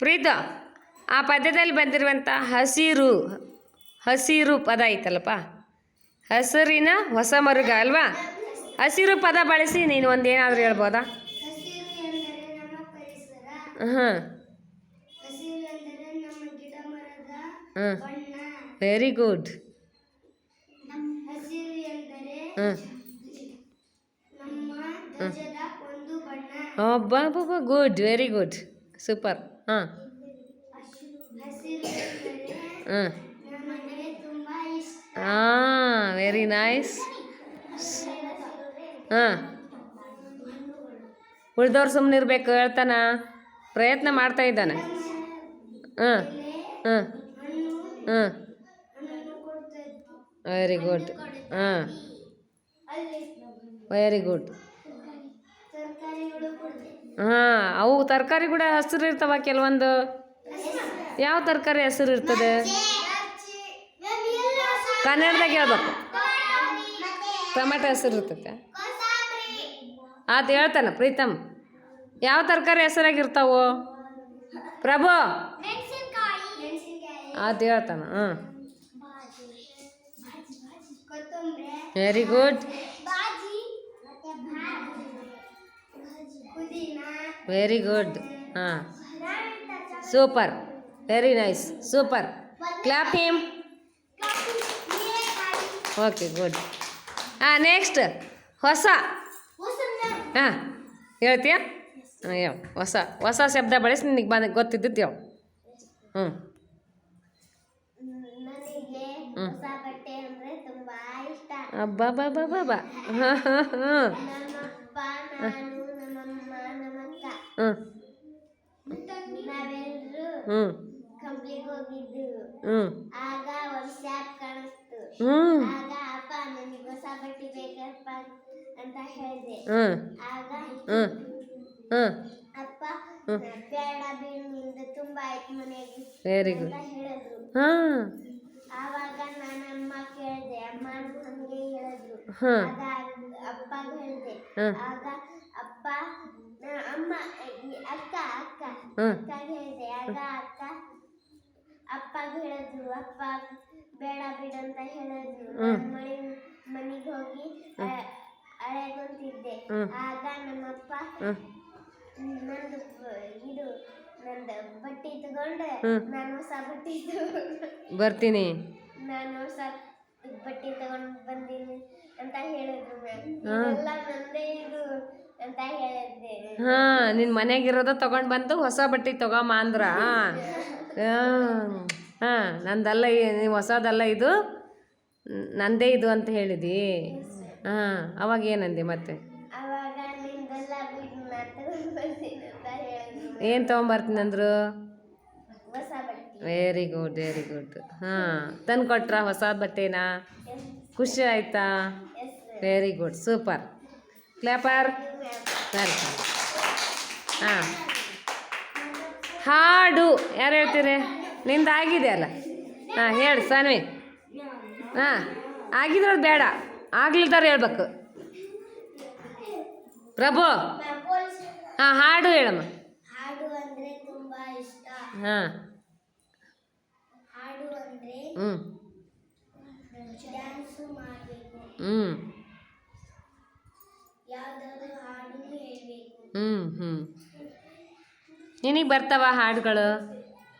ಪ್ರೀತ ಆ ಪದ್ಯದಲ್ಲಿ ಬಂದಿರುವಂಥ ಹಸಿರು ಹಸಿರು ಪದ ಐತಲ್ಲಪ್ಪ? ಹಸಿರಿನ ಹೊಸ ಮರುಗ ಅಲ್ವಾ? ಹಸಿರು ಪದ ಬಳಸಿ ನೀನು ಒಂದು ಏನಾದರೂ ಹೇಳ್ಬೋದಾ? ಹಾಂ ಹಾಂ ವೆರಿ ಗುಡ್ ಹಾಂ ಹಾಂ ಗುಡ್ ವೆರಿ ಗುಡ್ ಸೂಪರ್ ಹಾಂ ಹಾಂ ವೆರಿ ನೈಸ್ ಹಾಂ ಉಳ್ದವ್ರು ಸುಮ್ಮನೆ ಇರಬೇಕು, ಹೇಳ್ತಾನ. ಪ್ರಯತ್ನ ಮಾಡ್ತಾ ಇದ್ದಾನೆ. ಹಾಂ ಹಾಂ ಹಾಂ ವೆರಿ ಗುಡ್ ಹಾಂ ವೆರಿ ಗುಡ್ ಹಾಂ ಅವು ತರಕಾರಿ ಕೂಡ ಹಸಿರು ಇರ್ತಾವ ಕೆಲವೊಂದು. ಯಾವ ತರಕಾರಿ ಹಸಿರು ಇರ್ತದೆ? ಕನ್ನಡದಾಗ ಹೇಳ್ಬೇಕು. ಟೊಮೆಟೊ ಹೆಸರು ಇರ್ತದೆ ಅದು ಹೇಳ್ತಾನೆ ಪ್ರೀತಮ್. ಯಾವ ತರಕಾರಿ ಹೆಸರಾಗಿರ್ತಾವು? ಪ್ರಭು. ಅದು ಹೇಳ್ತಾನ ಹಾಂ ಕೊತ್ತಂಬರಿ. ವೆರಿ ಗುಡ್ ವೆರಿ ಗುಡ್ ಹಾಂ. Super very nice super clap him okay good ಹಾಂ ನೆಕ್ಸ್ಟ್ ಹೊಸ. ಹಾಂ ಹೇಳ್ತೀಯಾ? ಹಾಂ ಹೇಳು. ಹೊಸ. ಹೊಸ ಶಬ್ದ ಬಳಸಿ ನಿನಗೆ ಬಂದ ಗೊತ್ತಿದ್ದದ್ದು ಹೇಳು. ಹ್ಞೂ ಹ್ಞೂ ಅಬ್ಬಾ ಬಾ ಬಾ ಬಾ ಬಾ ಹಾಂ ಹಾಂ ಹಾಂ. ಹ್ಞೂ ಹೋಗಿದ್ದು ಹ್ಞೂ ಆಗ ಒಂದು ಶಾಪ್ ಕಾಣಿಸ್ತು. ಆಗ ಅಪ್ಪ ನನಗೆ ಹೊಸ ಬಟ್ಟೆ ಬೇಕಪ್ಪ ಅಂತ ಹೇಳಿದೆ. ಆಗ ಅಪ್ಪ ಬೇಡ ಬಿಡು ನಿಂದು ತುಂಬಾ ಆಯ್ತು ಮನೆಗೆ ವೆರಿ ಗುಡ್ ಹೇಳಿದ್ರು. ಹಾಂ. ಆವಾಗ ನಾನು ಅಮ್ಮ ಕೇಳಿದೆ ಅಮ್ಮ ಹಂಗೆ ಹೇಳಿದ್ರು. ಹಾಂ ಆಗ ಅಪ್ಪ ಹೇಳಿದೆ ಹಾಂ ಆಗ ಅಪ್ಪ ನಾ- ಅಮ್ಮ ಈ ಅಕ್ಕ ಅಕ್ಕ ಹಾಂ ಅಕ್ಕ ಹೇಳಿದೆ ಆಗ ಅಕ್ಕ ಅಪ್ಪ ಹೇಳಿದ್ರು ಅಪ್ಪ ಬೇಡ ಬಿಡ ಅಂತ ಹೇಳಿದ್ರು ಮನೆ ಮನೆಗೆ ಹೋಗಿ ಅಳೆಗೊಂತಿದ್ದೆ ಆದ ಆಗ ನಮ್ಮಪ್ಪ ನಂದು ಇದು ನಂದು ಬಟ್ಟೆ ತಗೊಂಡು. ನಾನು ಹೊಸ ಬಟ್ಟೆ ಬರ್ತೀನಿ. ನಾನು ಹೊಸ ಬಟ್ಟೆ ತಗೊಂಡು ಬಂದೀನಿ ಅಂತ ಹೇಳಿದ್ರು. ಎಲ್ಲ ನಂದೇ ಇದು. ಹಾಂ ನಿನ್ನ ಮನೆಗಿರೋದ ತಗೊಂಡ್ ಬಂದು ಹೊಸ ಬಟ್ಟೆ ತಗೊಂಬ ಅಂದ್ರ. ಹಾ. ನಂದಲ್ಲ ನೀವು ಹೊಸದಲ್ಲ ಇದು. ನಂದೇ ಇದು ಅಂತ ಹೇಳಿದಿ. ಹಾ ಅವಾಗ ಏನಂದೆ ಮತ್ತೆ? ನಾನು ಏನು ತೊಗೊಂಬರ್ತೀನಿ ಅಂದರು? ವೆರಿ ಗುಡ್ ವೆರಿ ಗುಡ್ ಹಾಂ ತಂದು ಕೊಟ್ರ ಹೊಸ ಬಟ್ಟೆನಾ? ಖುಷಿ ಆಯ್ತಾ? ವೆರಿ ಗುಡ್ ಸೂಪರ್ ಕ್ಲಾಪರ್ ಸರಿ ಹಾಂ. ಹಾಡು ಯಾರು ಹೇಳ್ತೀರಿ? ನಿಂದು ಆಗಿದೆ ಅಲ್ಲ? ಹಾಂ ಹೇಳಿ ಸಾನ್ವಿ. ಹಾಂ ಆಗಿದ್ರದ್ದು ಬೇಡ. ಆಗ್ಲಿಲ್ದಾರ ಹೇಳ್ಬೇಕು. ಪ್ರಭು. ಹಾಂ ಹಾಡು ಹೇಳಮ್ಮ. ಹಾಂ. ಹ್ಞೂ ಹ್ಞೂ ಹ್ಞೂ ಹ್ಞೂ ನಿನಗೆ ಬರ್ತಾವ ಹಾಡುಗಳು?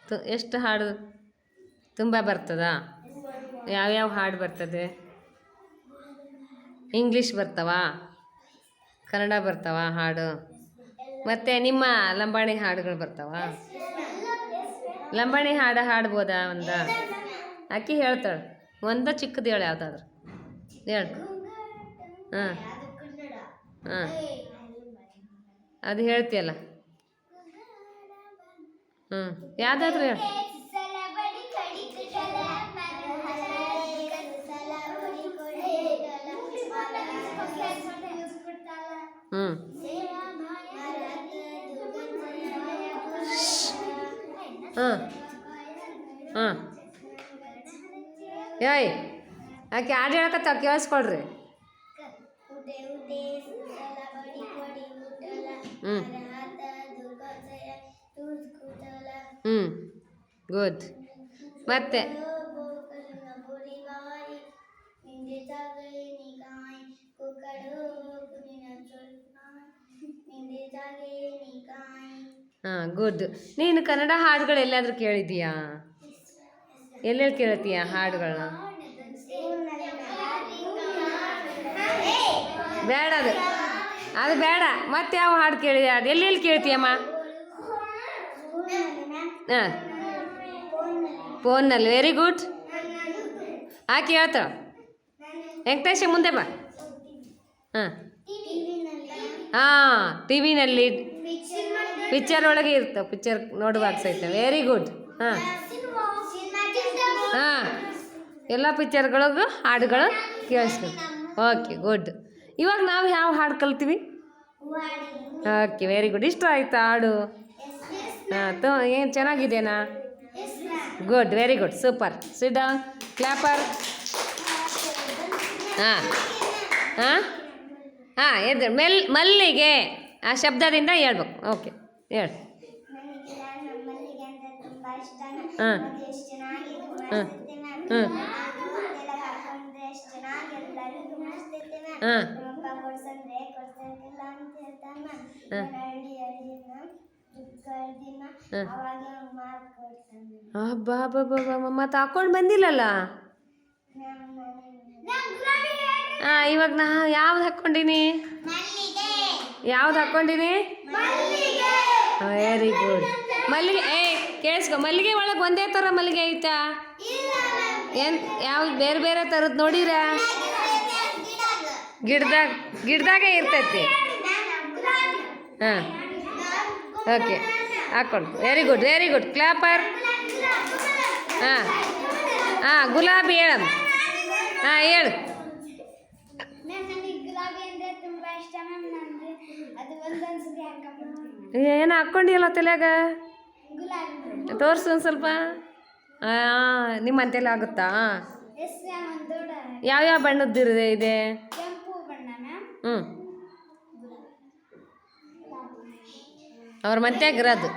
ತು, ಎಷ್ಟು ಹಾಡು ತುಂಬ ಬರ್ತದಾ? ಯಾವ್ಯಾವ ಹಾಡು ಬರ್ತದೆ? ಇಂಗ್ಲೀಷ್ ಬರ್ತಾವ? ಕನ್ನಡ ಬರ್ತಾವ ಹಾಡು? ಮತ್ತು ನಿಮ್ಮ ಲಂಬಾಣಿ ಹಾಡುಗಳು ಬರ್ತಾವ? ಲಂಬಾಣಿ ಹಾಡು ಹಾಡ್ಬೋದಾ ಒಂದು? ಆಕಿ ಹೇಳ್ತಾಳೆ. ಒಂದು ಚಿಕ್ಕದು ಹೇಳು ಯಾವುದಾದ್ರು. ಹೇಳು. ಹಾಂ. ಹಾಂ ಅದು ಹೇಳ್ತೀಯಲ್ಲ. ಹ್ಞೂ ಯಾವುದಾದ್ರೂ ಹೇಳು. ಹ್ಞೂ ಹಾಂ. ಹಾಂ. ಏಯ್ ಆಕೆ ಹಾಡು ಹೇಳಕತ್ತ ಕೇಳಿಸ್ಕೊಳ್ರಿ. ಜಾಗೈ ಮತ್ತೆ? ಹಾಂ ಗುಡ್ ನೀನು ಕನ್ನಡ ಹಾಡುಗಳು ಎಲ್ಲಾದರೂ ಕೇಳಿದೀಯಾ ಎಲ್ಲೆಲ್ಲಿ ಕೇಳ್ತೀಯ ಹಾಡುಗಳನ್ನ? ಬೇಡ ಅದು. ಅದು ಬೇಡ. ಮತ್ತೆ ಯಾವ ಹಾಡು ಕೇಳಿದೆ? ಅದು ಎಲ್ಲೆಲ್ಲಿ ಕೇಳ್ತೀಯಮ್ಮ? ಹಾಂ. ಫೋನ್ನಲ್ಲಿ. ವೆರಿ ಗುಡ್ ಆಕೆ ಹೇಳ್ತಾಳ ವೆಂಕಟೇಶ, ಮುಂದೆ ಬಾ. ಹಾಂ. ಹಾಂ, ಟಿ ವಿನಲ್ಲಿ ಪಿಕ್ಚರ್ ಒಳಗೆ ಇರ್ತವೆ. ಪಿಕ್ಚರ್ ನೋಡುವಾಗ ಸಹಿತ. ವೆರಿ ಗುಡ್ ಹಾಂ. ಹಾಂ. ಎಲ್ಲ ಪಿಕ್ಚರ್ಗಳಿಗೂ ಹಾಡುಗಳು ಕೇಳಿಸ್ಬೇಕು. ಓಕೆ ಗುಡ್ ಇವಾಗ ನಾವು ಯಾವ ಹಾಡು ಕಲ್ತೀವಿ? ಓಕೆ ವೆರಿ ಗುಡ್ ಇಷ್ಟ ಆಯ್ತಾ ಹಾಡು? ಹಾಂ, ತೋ, ಏನು ಚೆನ್ನಾಗಿದೆನಾ ಗುಡ್ ವೆರಿ ಗುಡ್ ಸೂಪರ್ ಸಿಡ ಕ್ಲಾಪರ್ ಹಾಂ. ಹಾಂ? ಹಾಂ ಎದ್ರು ಮೆಲ್, ಮಲ್ಲಿಗೆ. ಆ ಶಬ್ದದಿಂದ ಹೇಳ್ಬೇಕು. ಓಕೆ ಹೇಳಿ. ಹಾಂ. ಹಾಂ. ಹಾಂ. ಹಾಂ. ಹಾಂ. ಅವಾಗ ಅವ್ನು ಮಾರ್ಕ್ ಕೊಡ್ತಾನೆ ಅಬ್ಬಾ ಬಾಬಾ ಮತ್ತೆ ಹಾಕೊಂಡು ಬಂದಿಲ್ಲಲ್ಲ? ಹಾಂ ಇವಾಗ ನಾ ಯಾವ್ದು ಹಾಕ್ಕೊಂಡಿನಿ ಮಲ್ಲಿಗೆ. ಯಾವ್ದು ಹಾಕ್ಕೊಂಡಿನಿ ವೆರಿ ಗುಡ್ ಮಲ್ಲಿಗೆ ಏ ಕೇಳಿಸ್ಕೊ ಮಲ್ಲಿಗೆ ಒಳಗೆ ಒಂದೇ ಥರ ಮಲ್ಲಿಗೆ ಐತಾ? ಏನು ಯಾವ ಬೇರೆ ಬೇರೆ ಥರದ್ದು ನೋಡಿರ? ಗಿಡದ. ಗಿಡದಾಗ ಗಿಡದಾಗೆ ಇರ್ತೈತಿ. ಹಾಂ. ಓಕೆ ಹಾಕ್ಕೊಂಡು. Very good very good clap her ಹಾಂ ಹಾಂ ಗುಲಾಬಿ ಹೇಳಮ್ಮ. ಹಾಂ ಹೇಳು. ಏನು ಹಾಕ್ಕೊಂಡಿಯಲ್ಲ ತಲೆಯಾಗ? ತೋರಿಸು ಒಂದು ಸ್ವಲ್ಪ ಹಾಂ ನಿಮ್ಮ ಅಂತೆಲ್ಲ ಆಗುತ್ತಾ ಯಾವ್ಯಾವ ಬಣ್ಣದ್ದಿದೆ ಇದೆ? ಹ್ಞೂ ಅವ್ರ ಮಂತ್ಯಾಗಿರೋದು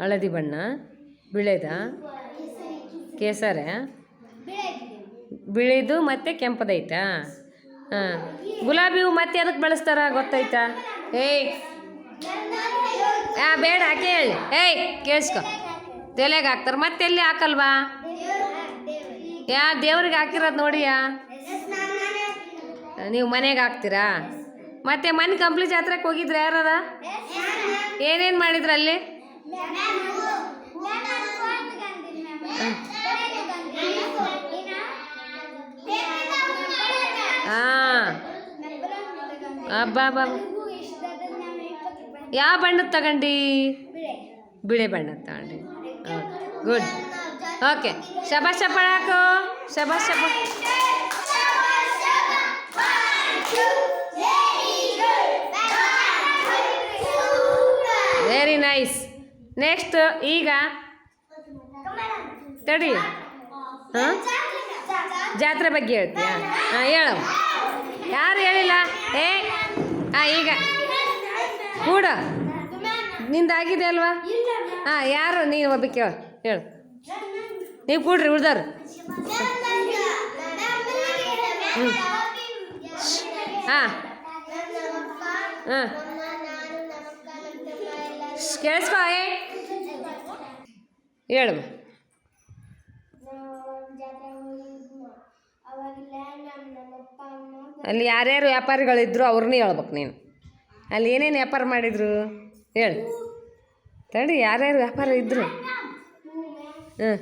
ಹಳದಿ ಬಣ್ಣ, ಬಿಳೆದ, ಕೇಸರ, ಬಿಳಿದು ಮತ್ತು ಕೆಂಪದೈತಾ ಹಾಂ. ಗುಲಾಬಿ ಹೂ ಮತ್ತೆ ಅದಕ್ಕೆ ಬಳಸ್ತಾರ ಗೊತ್ತೈತಾ ಏಯ್. ಹಾಂ ಬೇಡ ಕೇಳಿ ಏಯ್, ಕೇಳಿಸ್ಕೊ. ತಲೆಗೆ ಹಾಕ್ತಾರೆ. ಮತ್ತೆ ಎಲ್ಲಿ ಹಾಕಲ್ವಾ? ಯಾ, ದೇವ್ರಿಗೆ ಹಾಕಿರೋದು ನೋಡಿಯಾ? ನೀವು ಮನೆಗೆ ಹಾಕ್ತೀರಾ? ಮತ್ತೆ ಮನೆ ಕಂಪ್ಲಿ ಜಾತ್ರೆಗೆ ಹೋಗಿದ್ರೆ ಯಾರದ ಏನೇನು ಮಾಡಿದ್ರು ಅಲ್ಲಿ? ಹಾಂ. ಅಬ್ಬಾ ಬಾಬಾ ಯಾವ ಬಣ್ಣದ ತಗೊಂಡಿ? ಬಿಳಿ ಬಣ್ಣದ ತಗೊಂಡು. ಗುಡ್ ಓಕೆ ಶಬಾಷ ಪಡಾಕು ಶಬಾಷ್ ನೈಸ್ ನೆಕ್ಸ್ಟ್ ಈಗ ತಡಿ. ಜಾತ್ರೆ ಬಗ್ಗೆ ಹೇಳ್ತೀಯಾ? ಹಾಂ, ಹೇಳು. ಯಾರು ಹೇಳಿಲ್ಲ? ಏ, ಹಾಂ, ಈಗ. ಕೂಡ. ನಿಂದಾಗಿದೆ ಅಲ್ವಾ? ಹಾಂ, ಯಾರು? ನೀನು ಒಬ್ಬ ಕೇಳು. ಹೇಳು. ನೀವು ಕೂಡ್ರಿ ಉಳ್ದಾರ ಹ್ಞೂ ಹಾಂ. ಹಾಂ. ಕೇಳಿಸ್ಕೊ, ಏ? ಹೇಳು. ಅವಾಗೆಲ್ಲ ನಮ್ಮ ನಮ್ಮಪ್ಪ ಅಮ್ಮ ಅಲ್ಲಿ ಯಾರ್ಯಾರು ವ್ಯಾಪಾರಿಗಳಿದ್ರು ಅವ್ರನ್ನೇ ಹೇಳ್ಬೇಕು ನೀನು. ಅಲ್ಲಿ ಏನೇನು ವ್ಯಾಪಾರ ಮಾಡಿದ್ರು? ಹೇಳಿ. ತಡಿ, ಯಾರ್ಯಾರು ವ್ಯಾಪಾರ ಇದ್ರು? ಹ್ಞೂ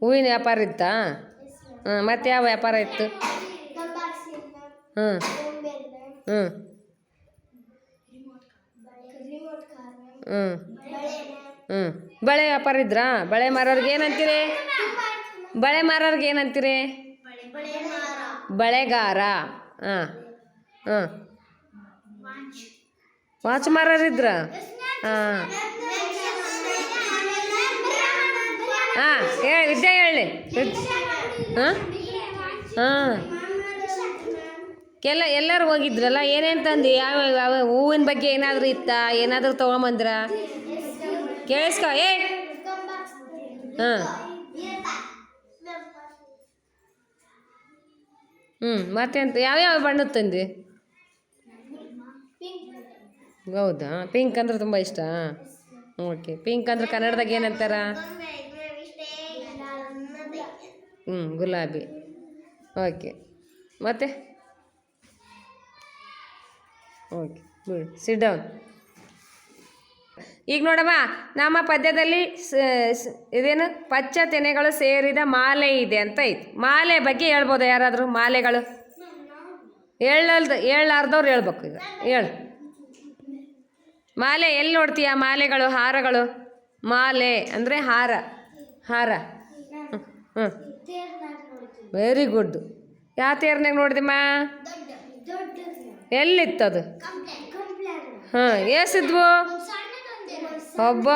ಹೂವಿನ ವ್ಯಾಪಾರ ಇತ್ತಾ? ಹಾಂ ಮತ್ತೆ ಯಾವ ವ್ಯಾಪಾರ ಇತ್ತು? ಹ್ಞೂ ಹ್ಞೂ ಹ್ಞೂ ಹ್ಞೂ ಬಳೆ ವ್ಯಾಪಾರ ಇದ್ರಾ? ಬಳೆ ಮಾರೋರ್ಗೆ ಏನಂತೀರಿ? ಬಳೆ ಮಾರೋರ್ಗೆ ಏನಂತೀರಿ? ಬಳೆಗಾರ. ಹಾಂ. ಹಾಂ ವಾಚ್ ಮಾರೋರಿದ್ರ ಹಾಂ. ಹಾಂ, ಹೇಳಿ, ವಿದ್ಯೆ ಹೇಳಿ. ಹಾಂ. ಹಾಂ. ಕೆಲ, ಎಲ್ಲರೂ ಹೋಗಿದ್ರಲ್ಲ, ಏನೇನು ತಂದು ಯಾವ ಯಾವ, ಹೂವಿನ ಬಗ್ಗೆ ಏನಾದರೂ ಇತ್ತಾ? ಏನಾದರೂ ತೊಗೊಂಬಂದ್ರ? ಕೇಳಿಸ್ಕೊ, ಏ! ಹಾಂ. ಹ್ಞೂ ಮತ್ತೆಂತ? ಯಾವ್ಯಾವ ಬಣ್ಣದ ತಂದಿ ಹೌದಾ? ಪಿಂಕ್ ಅಂದ್ರೆ ತುಂಬ ಇಷ್ಟ? ಓಕೆ, ಪಿಂಕ್ ಅಂದ್ರೆ ಕನ್ನಡದಾಗ ಏನಂತಾರ? ಹ್ಞೂ ಗುಲಾಬಿ. ಓಕೆ, ಮತ್ತೆ? ಓಕೆ ಬಿಡು ಸಿಟ್ ಡೌನ್ ಈಗ ನೋಡಮ್ಮ ನಮ್ಮ ಪದ್ಯದಲ್ಲಿ ಇದೇನು? ಪಚ್ಚ ತೆನೆಗಳು ಸೇರಿದ ಮಾಲೆ ಇದೆ ಅಂತ ಐತಿ. ಮಾಲೆ ಬಗ್ಗೆ ಹೇಳ್ಬೋದು ಯಾರಾದರೂ? ಮಾಲೆಗಳು? ಹೇಳಲ್ದು ಹೇಳಾರ್ದವ್ರು ಹೇಳ್ಬೇಕು ಈಗ. ಹೇಳು. ಮಾಲೆ ಎಲ್ಲಿ ನೋಡ್ತೀಯ ಮಾಲೆಗಳು ಹಾರಗಳು? ಮಾಲೆ ಅಂದರೆ ಹಾರ ಹಾರ. ಹ್ಞೂ ವೆರಿ ಗುಡ್ ಯಾವ ತೇರ್ನಾಗ ನೋಡಿದಮ್ಮ ಎಲ್ಲಿತ್ತದು ಹಾಂ ಏಸಿದ್ವು ಒಬ್ಬ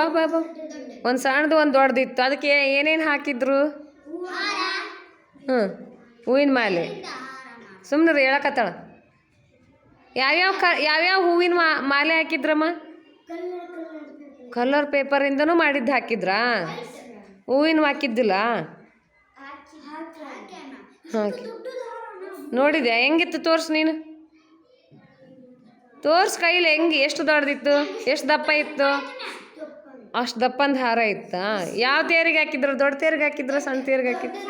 ಒಂದು ಸಣ್ಣದು ಒಂದು ದೊಡ್ಡದಿತ್ತು. ಅದಕ್ಕೆ ಏನೇನು ಹಾಕಿದ್ರು? ಹ್ಞೂ ಹೂವಿನ ಮಾಲೆ. ಸುಮ್ಮನೆ ಹೇಳಕತ್ತಾಳ. ಯಾವ್ಯಾವ ಕ ಯಾವ್ಯಾವ ಹೂವಿನ ಮಾ ಮಾಲೆ ಹಾಕಿದ್ರಮ್ಮ? ಕಲರ್ ಪೇಪರಿಂದನೂ ಮಾಡಿದ್ದು ಹಾಕಿದ್ರಾ? ಹೂವಿನ ಹಾಕಿದ್ದಿಲ್ಲ? ಹಾಕಿ. ನೋಡಿದ್ಯಾ? ಹೆಂಗಿತ್ತು ತೋರ್ಸು ನೀನು? ತೋರ್ಸ್ ಕೈಲಿ ಹೆಂಗೆ, ಎಷ್ಟು ದೊಡ್ಡದಿತ್ತು, ಎಷ್ಟು ದಪ್ಪ ಇತ್ತು? ಅಷ್ಟು ದಪ್ಪಂದು ಹಾರ ಇತ್ತಾ? ಯಾವ ತೇರಿಗೆ ಹಾಕಿದ್ರು, ದೊಡ್ಡ ತೇರಿಗೆ ಹಾಕಿದ್ರು ಸಣ್ಣ ತೇರಿಗೆ ಹಾಕಿದ್ರು?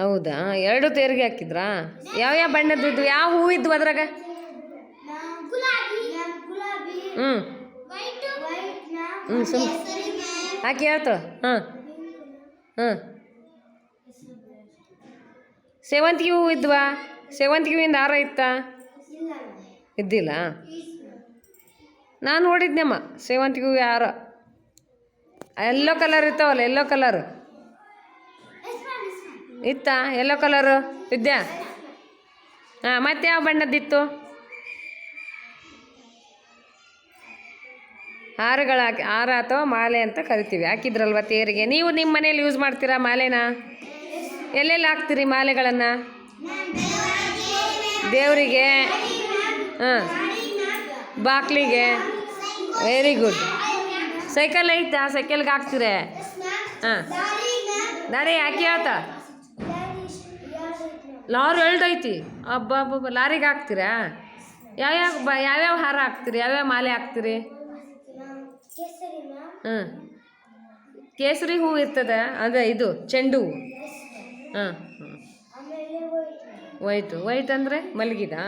ಹೌದಾ? ಎರಡು ತೇರಿಗೆ ಹಾಕಿದ್ರಾ? ಯಾವ ಯಾವ ಬಣ್ಣದ್ದು ಇದ್ವು ಯಾವ ಹೂವು ಇದ್ವು ಅದ್ರಾಗ? ಹ್ಞೂ ಹ್ಞೂ ಸುಮ್. ಹಾಕಿ ಹೇಳ್ತು. ಹಾಂ. ಹಾಂ ಸೇವಂತಿಗೆ ಹೂವು ಇದ್ವಾ? ಸೇವಂತಿಗೆ ಹೂವಿಂದ ಹಾರ ಇತ್ತಾ ಇದ್ದಿಲ್ಲ? ನಾನು ನೋಡಿದ್ನಮ್ಮ ಸೇವಂತಿಗೆ ಹೂವು ಹಾರ ಎಲ್ಲೋ ಕಲರ್ ಇರ್ತಾವಲ್ಲ ಎಲ್ಲೋ ಕಲರ್ ಇತ್ತಾ? ಎಲ್ಲೋ ಕಲರು ವಿದ್ಯಾ ಹಾಂ ಮತ್ತೆ ಯಾವ ಬಣ್ಣದ್ದಿತ್ತು? ಹಾರಗಳು ಹಾಕಿ ಹಾರ ಅಥವಾ ಮಾಲೆ ಅಂತ ಕರಿತೀವಿ ಹಾಕಿದ್ರಲ್ವ ತೇರಿಗೆ. ನೀವು ನಿಮ್ಮ ಮನೇಲಿ ಯೂಸ್ ಮಾಡ್ತೀರಾ ಮಾಲೆನ? ಎಲ್ಲೆಲ್ಲಿ ಹಾಕ್ತೀರಿ ಮಾಲೆಗಳನ್ನು? ದೇವರಿಗೆ, ಹಾಂ, ಬಾಕ್ಲಿಗೆ. ವೆರಿ ಗುಡ್ ಸೈಕಲ್ ಐತಾ? ಸೈಕಲ್ಗೆ ಹಾಕ್ತೀರೆ? ಹಾಂ. ದಾರಿ ಯಾಕೆ ಆತ ಲಾರಿ ಎಳ್ದೈತಿ ಅಬ್ಬ ಅಬ್ಬ ಲಾರಿಗೆ ಹಾಕ್ತೀರಾ? ಯಾವ್ಯಾವ ಬ, ಯಾವ್ಯಾವ ಹಾರ ಹಾಕ್ತೀರಿ? ಯಾವ್ಯಾವ ಮಾಲೆ ಹಾಕ್ತೀರಿ? ಹಾಂ. ಕೇಸರಿ ಹೂವು ಇರ್ತದೆ. ಅದೇ ಇದು, ಚೆಂಡು ಹೂವು ಹಾಂ. ವೈಟು ವೈಟ್ ಅಂದರೆ ಮಲಗಿದಾ?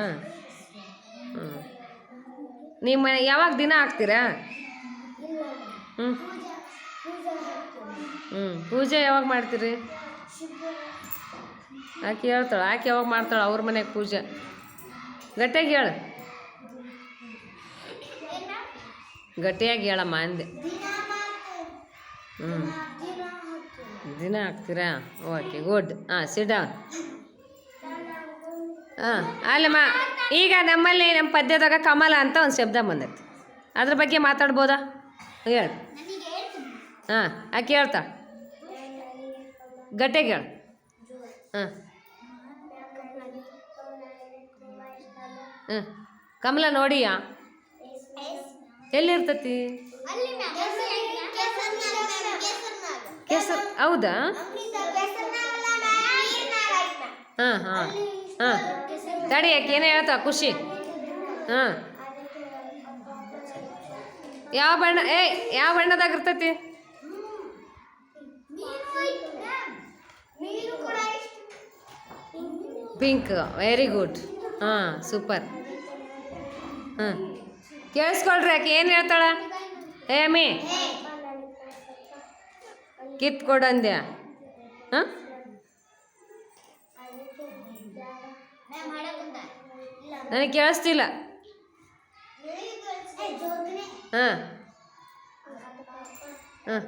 ಹ್ಞೂ ನಿಮ್ಮ ಯಾವಾಗ ದಿನ ಹಾಕ್ತೀರಾ? ಹ್ಞೂ ಹ್ಞೂ ಪೂಜೆ ಯಾವಾಗ ಮಾಡ್ತೀರಿ? ಆಕೆ ಹೇಳ್ತಾಳೆ, ಆಕೆ ಯಾವಾಗ ಮಾಡ್ತಾಳೆ ಅವ್ರ ಮನೆಗೆ ಪೂಜೆ? ಗಟ್ಟಿಯಾಗಿ ಹೇಳು. ಗಟ್ಟಿಯಾಗಿ ಹೇಳಮ್ಮ ಅಂದೆ. ಹ್ಞೂ ದಿನ ಹಾಕ್ತೀರಾ? Okay, good. ಹಾಂ ಸಿಡೌನ್ ಹಾಂ, ಅಲ್ಲಮ್ಮ, ಈಗ ನಮ್ಮಲ್ಲಿ ನಮ್ಮ ಪದ್ಯದಾಗ ಕಮಲ ಅಂತ ಒಂದು ಶಬ್ದ ಬಂದೈತಿ. ಅದ್ರ ಬಗ್ಗೆ ಮಾತಾಡ್ಬೋದಾ? ಹೇಳು. ಹಾಂ ಆ ಹೇಳ್ತಾ. ಗಟ್ಟೆ ಹೇಳು ಹಾಂ, ಕಮಲ ನೋಡಿಯಾ? ಎಲ್ಲಿರ್ತತಿ? ಕೇಸರ್, ಹೌದಾ? ಹಾಂ ಹಾಂ ಹಾಂ. ತಡಿ ಯಾಕೆ ಏನು ಹೇಳ್ತಾ ಖುಷಿ. ಹಾಂ. ಯಾವ ಬಣ್ಣ, ಏ, ಯಾವ ಬಣ್ಣದಾಗ ಇರ್ತೈತಿ? ಪಿಂಕ್ ವೆರಿ ಗುಡ್ ಹಾಂ ಸೂಪರ್ ಹಾಂ. ಕೇಳಿಸ್ಕೊಳ್ರಿ ಯಾಕೆ ಏನು ಹೇಳ್ತಾಳ? ಏ ಅಮ್ಮಿ ಕಿತ್ ಕೊಡಂದ್ಯಾ ಹಾಂ? ನನಗೆ ಕೇಳಿಸ್ತಿಲ್ಲ ಹಾಂ. ಹಾಂ.